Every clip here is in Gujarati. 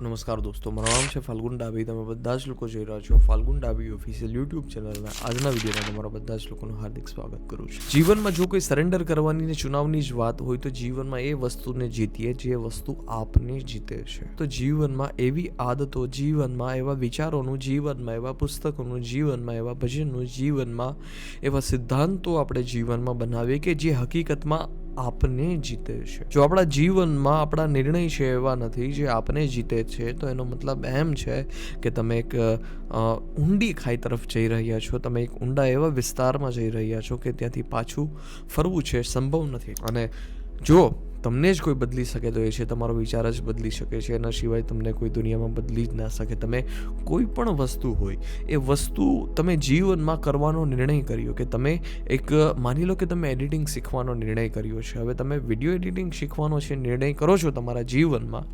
નમસ્કાર દોસ્તો, મારું નામ છે ફાલ્ગુન ડાબી તમે બધા જ લોકો જોઈ રહ્યા છો ફાલ્ગુન ડાબી ઓફિશિયલ યુટ્યુબ ચેનલના આજના વિડીયોમાં તમારા બધા જ લોકોનું હાર્દિક સ્વાગત કરું છું. જીવનમાં જો કોઈ સરેન્ડર કરવાની ને ચુનાવની જ વાત હોય તો જીવનમાં એ વસ્તુને જીતીએ જે વસ્તુ આપને જીતે છે. તો જીવનમાં એવી આદતો, જીવનમાં એવા વિચારોનું, જીવનમાં એવા પુસ્તકોનું, જીવનમાં એવા ભજનનું, જીવનમાં એવા સિદ્ધાંતો આપણે જીવનમાં બનાવીએ કે જે હકીકતમાં આપને જીતે છે. જો આપણા જીવનમાં આપણા નિર્ણય છે એવા નથી જે આપને જીતે છે, તો એનો મતલબ એમ છે કે તમે એક ઊંડી ખાઈ તરફ જઈ રહ્યા છો, તમે એક ઊંડા એવા વિસ્તારમાં જઈ રહ્યા છો કે ત્યાંથી પાછું ફરવું છે, સંભવ નથી. અને જો તમને જ કોઈ બદલી શકે તો એ છે, તમારો વિચાર જ બદલી શકે છે. એના સિવાય તમને કોઈ દુનિયામાં બદલી જ ના શકે. તમે કોઈ પણ વસ્તુ હોય, એ વસ્તુ તમે જીવનમાં કરવાનો નિર્ણય કર્યો કે તમે એક, માની લો કે તમે એડિટિંગ શીખવાનો નિર્ણય કર્યો છે. હવે તમે વીડિયો એડિટિંગ શીખવાનો છે, નિર્ણય કરો છો તમારા જીવનમાં.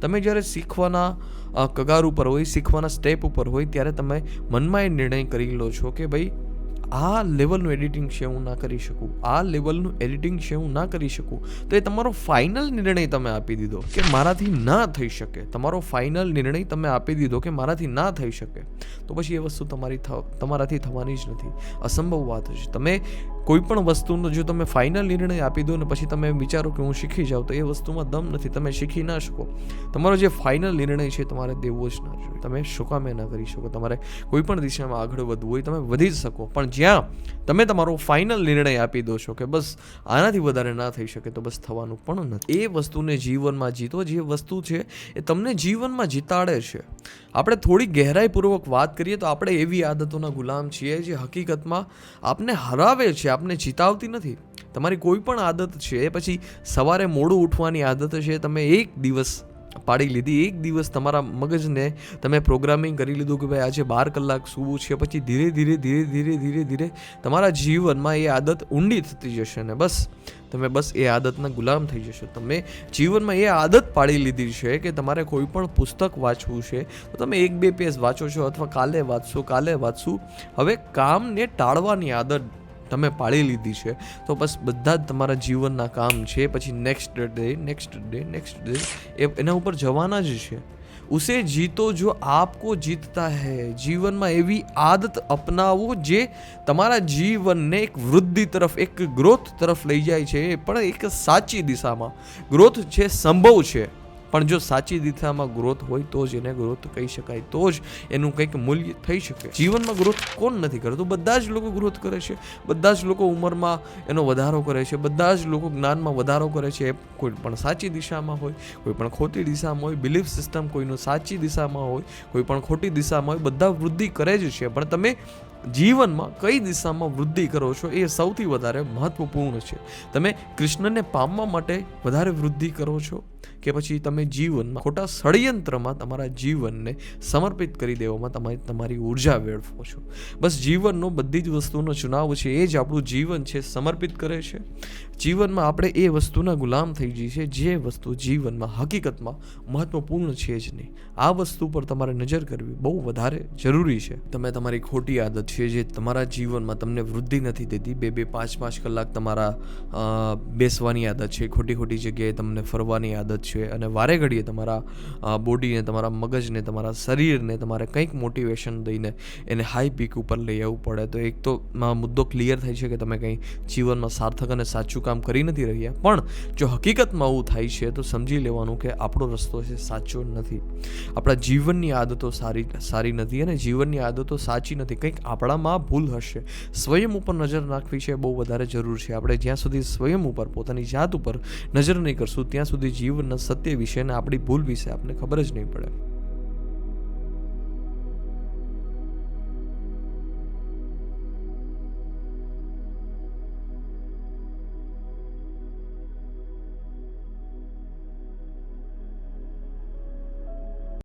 તમે જ્યારે શીખવાના કગાર ઉપર હોય, શીખવાના સ્ટેપ ઉપર હોય, ત્યારે તમે મનમાં એ નિર્ણય કરી લો છો કે ભાઈ આ લેવલનું એડિટિંગ છે હું ના કરી શકું. આ લેવલનું એડિટિંગ છે હું ના કરી શકું. તો એ તમારો ફાઇનલ નિર્ણય તમે આપી દીધો કે મારાથી ના થઈ શકે. તમારો ફાઇનલ નિર્ણય તમે આપી દીધો કે મારાથી ના થઈ શકે. તો પછી એ વસ્તુ તમારી તમારાથી થવાની જ નથી. અસંભવ વાત છે તમે કોઈ પણ વસ્તુનો જો તમે ફાઇનલ નિર્ણય આપી દો ને પછી તમે વિચારો કે હું શીખી જાઉં, તો એ વસ્તુમાં દમ નથી. તમે શીખી ના શકો. તમારો જે ફાઇનલ નિર્ણય છે તમારે દેવો જ ના જોઈએ. તમે શું કામ ના કરી શકો. તમારે કોઈ પણ દિશામાં આગળ વધવું હોય તમે વધી જ શકો. પણ જ્યાં તમે તમારો ફાઇનલ નિર્ણય આપી દો છો કે બસ આનાથી વધારે ના થઈ શકે, તો બસ થવાનું પણ નથી. એ વસ્તુને જીવનમાં જીતો. જે વસ્તુ છે એ તમને જીવનમાં જીતાડે છે. આપણે થોડી ગહેરાઈપૂર્વક વાત કરીએ તો આપણે એવી આદતોના ગુલામ છીએ જે હકીકતમાં આપને હરાવે છે. આપને જીતાવતી નથી? તમારી કોઈ પણ આદત છે, પછી સવારે મોડું ઉઠવાની આદત છે, તમે એક દિવસ પાડી લીધી, એક દિવસ તમારા મગજને તમે પ્રોગ્રામિંગ કરી લીધું કે ભાઈ આજે બાર કલાક સૂવું છે, પછી ધીરે ધીરે ધીરે ધીરે ધીરે ધીરે તમારા જીવનમાં એ આદત ઊંડી થતી જશે ને બસ? તમે બસ એ આદતના ગુલામ થઈ જશો. તમે જીવનમાં એ આદત પાડી લીધી છે કે તમારે કોઈ પણ પુસ્તક વાંચવું છે, તો તમે એક બે પેજ વાંચો છો અથવા કાલે વાંચશો, કાલે વાંચશું. હવે કામને ટાળવાની આદત તમે પાળી લીધી છે, તો બસ બધા જ તમારા જીવનના કામ છે, પછી next day next day next day એના ઉપર જવાના જ છે. ઉસે જીતો જો આપકો જીતતા હૈ. જીવનમાં એવી આદત અપનાવો જે તમારા જીવનને એક વૃદ્ધિ તરફ, એક ગ્રોથ તરફ લઈ જાય છે પણ એક સાચી દિશામાં. ગ્રોથ છે સંભવ છે. પણ જો સાચી દિશામાં ગ્રોથ હોય તો જ એને ગ્રોથ કહી શકાય, તો જ એનું કંઈક મૂલ્ય થઈ શકે. જીવનમાં ગ્રોથ કોણ નથી કરતું બધા જ લોકો ગ્રોથ કરે છે. બધા જ લોકો ઉંમરમાં એનો વધારો કરે છે. બધા જ લોકો જ્ઞાનમાં વધારો કરે છે. કોઈ પણ સાચી દિશામાં હોય, કોઈ પણ ખોટી દિશામાં હોય બિલીફ સિસ્ટમ કોઈનું સાચી દિશામાં હોય, કોઈ પણ ખોટી દિશામાં હોય, બધા વૃદ્ધિ કરે જ છે. પણ તમે જીવનમાં કઈ દિશામાં વૃદ્ધિ કરો છો એ સૌથી વધારે મહત્વપૂર્ણ છે. તમે કૃષ્ણને પામવા માટે વધારે વૃદ્ધિ કરો છો કે પછી તમે જીવનમાં ખોટા ષડયંત્રમાં તમારા જીવનને સમર્પિત કરી દેવામાં તમે તમારી ઊર્જા વેડફો છો. બસ જીવનનો બધી જ વસ્તુનો ચુનાવ છે, એ જ આપણું જીવન છે, સમર્પિત કરે છે. જીવનમાં આપણે એ વસ્તુના ગુલામ થઈ જઈએ છીએ, જે વસ્તુ જીવનમાં હકીકતમાં મહત્વપૂર્ણ છે જ નહીં. આ વસ્તુ પર તમારે નજર કરવી બહુ વધારે જરૂરી છે. તમે તમારી ખોટી આદત છે જે તમારા જીવનમાં તમને વૃદ્ધિ નથી દેતી. બે બે, પાંચ પાંચ કલાક તમારા બેસવાની આદત છે, ખોટી ખોટી જગ્યાએ તમને ફરવાની આદત છે અને વારે ઘડીએ તમારા બોડીને, તમારા મગજને, તમારા શરીરને, તમારે કંઈક મોટિવેશન દઈને એને હાઈ પીક ઉપર લઈ આવવું પડે. તો એક તો મુદ્દો ક્લિયર થાય છે કે તમે કંઈ જીવનમાં સાર્થક અને સાચું કામ કરી નથી રહ્યા. પણ જો હકીકતમાં આવું થાય છે, તો સમજી લેવાનું કે આપણો રસ્તો છે સાચો નથી. આપણા જીવનની આદતો સારી સારી નથી અને જીવનની આદતો સાચી નથી. કંઈક આપણામાં ભૂલ હશે. સ્વયં ઉપર નજર નાખવી છે બહુ વધારે જરૂર છે. આપણે જ્યાં સુધી સ્વયં ઉપર, પોતાની જાત ઉપર નજર નહીં કરશું, ત્યાં સુધી જીવનના સત્ય વિશે અને આપણી ભૂલ વિશે આપણને ખબર જ નહીં પડે.